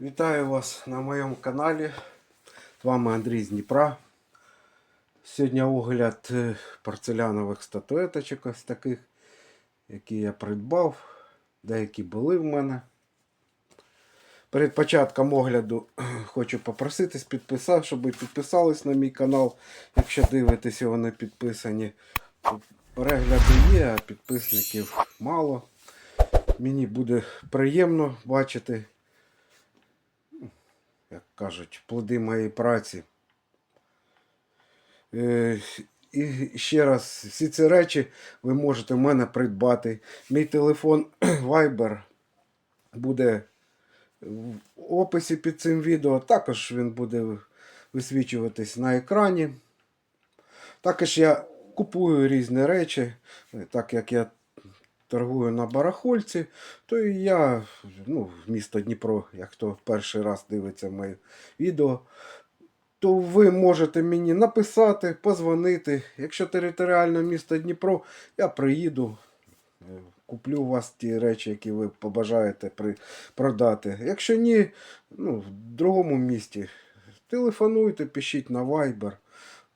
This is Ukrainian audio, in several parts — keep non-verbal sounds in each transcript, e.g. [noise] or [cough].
Вітаю вас на моєму каналі. З вами Андрій з Дніпра. Сьогодні огляд е, порцелянових статуеточок ось таких, які я придбав. Деякі були в мене. Перед початком огляду хочу попроситись підписати, щоб ви підписались на мій канал. Якщо дивитесь і вони підписані. Перегляди є, а підписників мало. Мені буде приємно бачити як кажуть, плоди моєї праці. Е, І ще раз, всі ці речі ви можете в мене придбати. Мій телефон [clears throat] Viber буде в описі під цим відео. Також він буде висвічуватись на екрані. Також я купую різні речі, так як я торгую на барахольці, то і я, ну, місто Дніпро, як хто перший раз дивиться моє відео, то ви можете мені написати, позвонити. Якщо територіальне місто Дніпро, я приїду, е, куплю у вас ті речі, які ви побажаєте продати. Якщо ні, ну, в другому місті, телефонуйте, пишіть на Viber,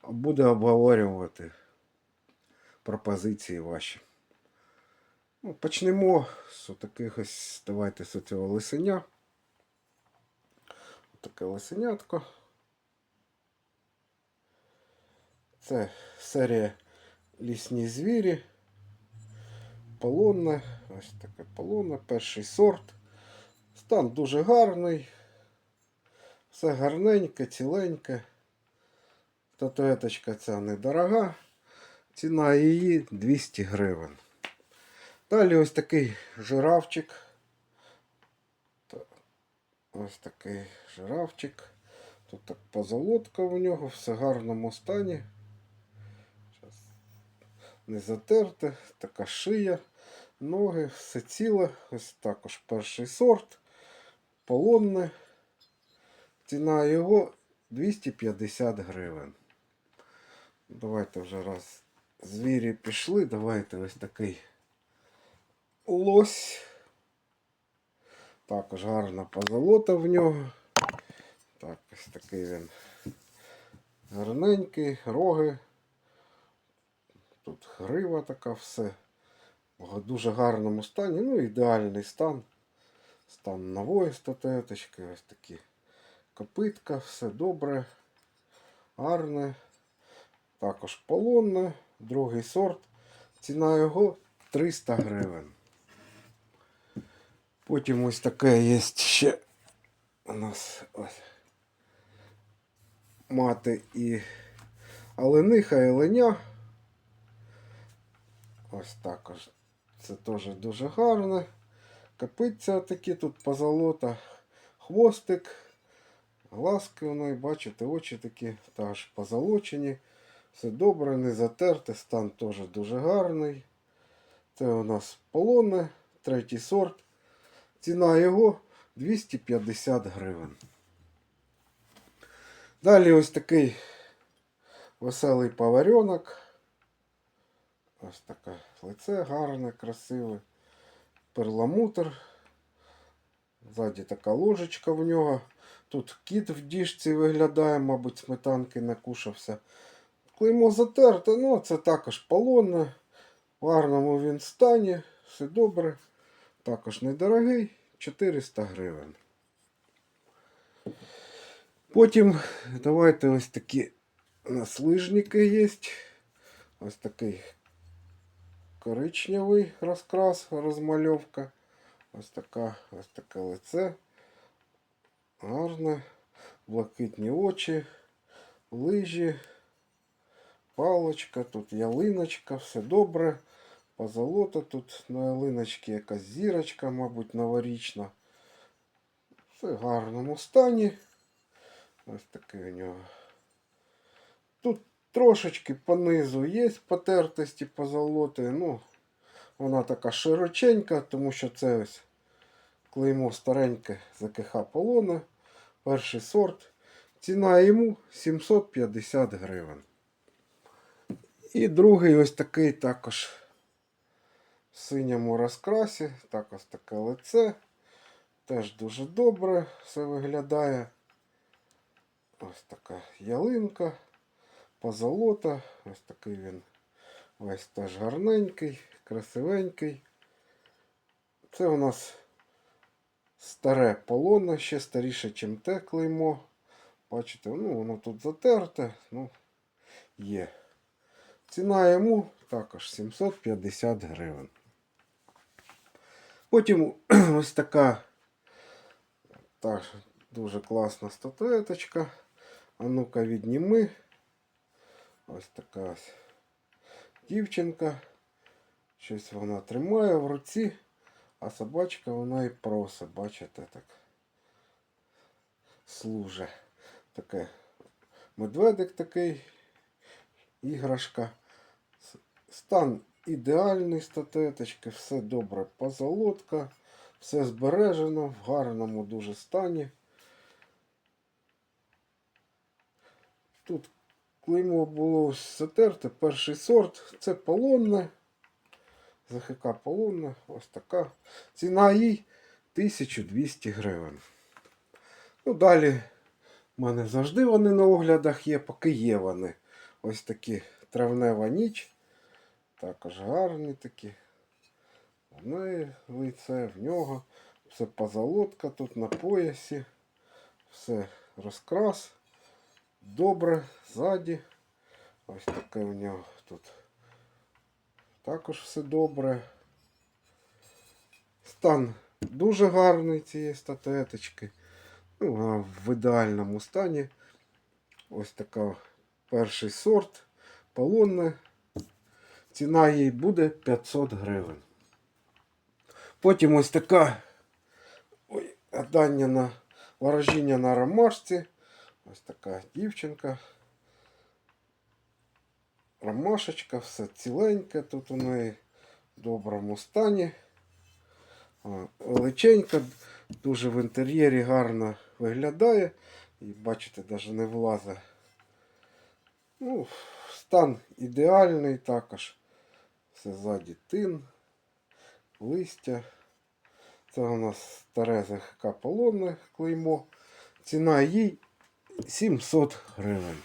буде обговорювати пропозиції ваші. Ну, почнемо з таких ось, давайте з цього лисеня. Таке лисенятко. Це серія лісні звірі. Полонне. Ось таке полонне, перший сорт. Стан дуже гарний. Все гарненьке, ціленьке. Статуеточка ця недорога. Ціна її 200 гривень. Далі ось такий жирафчик. Ось такий жирафчик. Тут так позолотка у нього, в гарному стані. Щас. Не затерте, така шия, ноги, все ціле. Ось також перший сорт. Полонне. Ціна його 250 гривень. Давайте вже раз звірі пішли. Давайте ось такий лось. Також гарна позолота в нього. Так, ось такий він гарненький, роги. Тут грива така все. В дуже гарному стані. Ну, ідеальний стан. Стан нової статуеточки. Ось такі копитка, все добре, гарне. Також полонне, другий сорт. Ціна його 300 гривень. Потім ось таке є ще у нас ось мати і олениха, і оленя. Ось також. Це теж дуже гарне. Копиться такі тут позолота, хвостик, глазки у неї, бачите, очі такі теж позолочені. Все добре, не затерте, стан теж дуже гарний. Це у нас полонне, третій сорт. Ціна його 250 гривень. Далі ось такий веселий паварьонок. Ось таке лице гарне, красиве. Перламутр. Ззаді така ложечка в нього. Тут кіт в діжці виглядає, мабуть, сметанки накушався. Клеймо затерте, ну це також полонне. В гарному він стані, все добре. Також недорогий, 400 гривень. Потім давайте ось такі у нас лижники є. Ось такий коричневий розкрас, розмальовка. Ось така, ось таке лице. Гарне, блакитні очі, лижі, палочка, тут ялиночка, все добре. Позолота тут на ялиночці якась зірочка, мабуть, новорічна. Все в гарному стані. Ось такий у нього. Тут трошечки понизу є потертості позолоти. Ну, вона така широченька, тому що це ось клеймо стареньке ЗКХ полона. Перший сорт. Ціна йому 750 гривень. І другий ось такий також в синьому розкрасі. Так ось таке лице. Теж дуже добре все виглядає. Ось така ялинка, позолота. Ось такий він весь теж гарненький, красивенький. Це у нас старе полонне, ще старіше, ніж те клеймо. Бачите, ну воно тут затерте, ну є. Ціна йому також 750 гривень. Потім [clears throat] ось така та, дуже класна статуеточка. А ну-ка відніми. Ось така ось дівчинка. Щось вона тримає в руці, а собачка вона і просить, бачите, так служе. Таке медведик такий, іграшка. Стан ідеальний статуеточки, все добре, позолотка, все збережено в гарному дуже стані. Тут клеймо було затерте, перший сорт, це полонне. ЗХК полонне, ось така. Ціна їй 1200 гривень. Ну, далі в мене завжди вони на оглядах є, поки є вони. Ось такі травнева ніч. Також гарні такі. В неї лице, в нього. Все позолотка тут на поясі. Все розкрас. Добре, ззаді. Ось таке у нього тут. Також все добре. Стан дуже гарний цієї статуеточки. Ну, вона в ідеальному стані. Ось така перший сорт. Полонне. Ціна їй буде 500 гривень. Потім ось така ой, гадання на ворожіння на ромашці. Ось така дівчинка. Ромашечка, все ціленьке тут у неї в доброму стані. Величенька, дуже в інтер'єрі гарно виглядає. І бачите, навіть не влазить. Ну, стан ідеальний також. Все ззаді тин, листя. Це у нас старе ЗХК полонне клеймо. Ціна їй 700 гривень.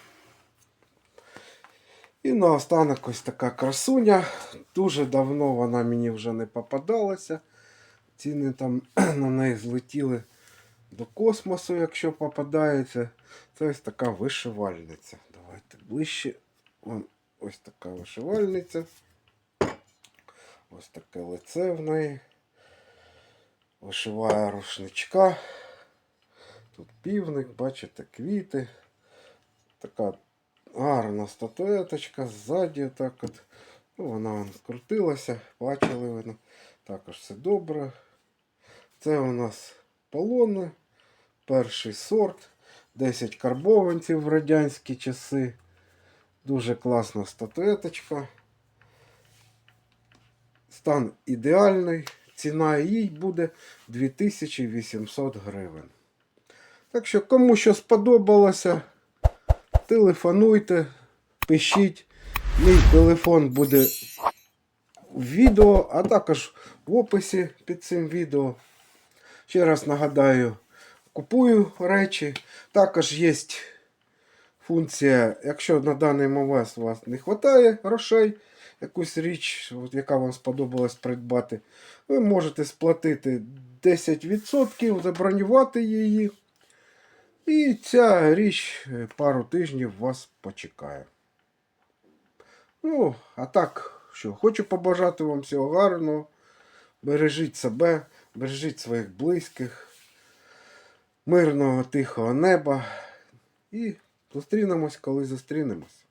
І наостанок ось така красуня. Дуже давно вона мені вже не попадалася. Ціни там [clears throat] на неї злетіли до космосу, якщо попадається. Це ось така вишивальниця. Давайте ближче. Ось така вишивальниця. Ось таке лице в неї. Вишиває рушничка. Тут півник, бачите, квіти. Така гарна статуеточка ззаді так от. Ну, вона вон скрутилася, бачили ви. Також все добре. Це у нас полонне, перший сорт, 10 карбованців в радянські часи. Дуже класна статуеточка. Стан ідеальний. Ціна їй буде 2800 гривень. Так що, кому що сподобалося, телефонуйте, пишіть. Мій телефон буде в відео, а також в описі під цим відео. Ще раз нагадаю, купую речі. Також є функція, якщо на даний момент у вас не вистачає грошей, якусь річ, от, яка вам сподобалась придбати, ви можете сплатити 10%, забронювати її. І ця річ е, пару тижнів вас почекає. Ну, а так, що, хочу побажати вам всього гарного. Бережіть себе, бережіть своїх близьких, мирного, тихого неба. І зустрінемось, коли зустрінемось.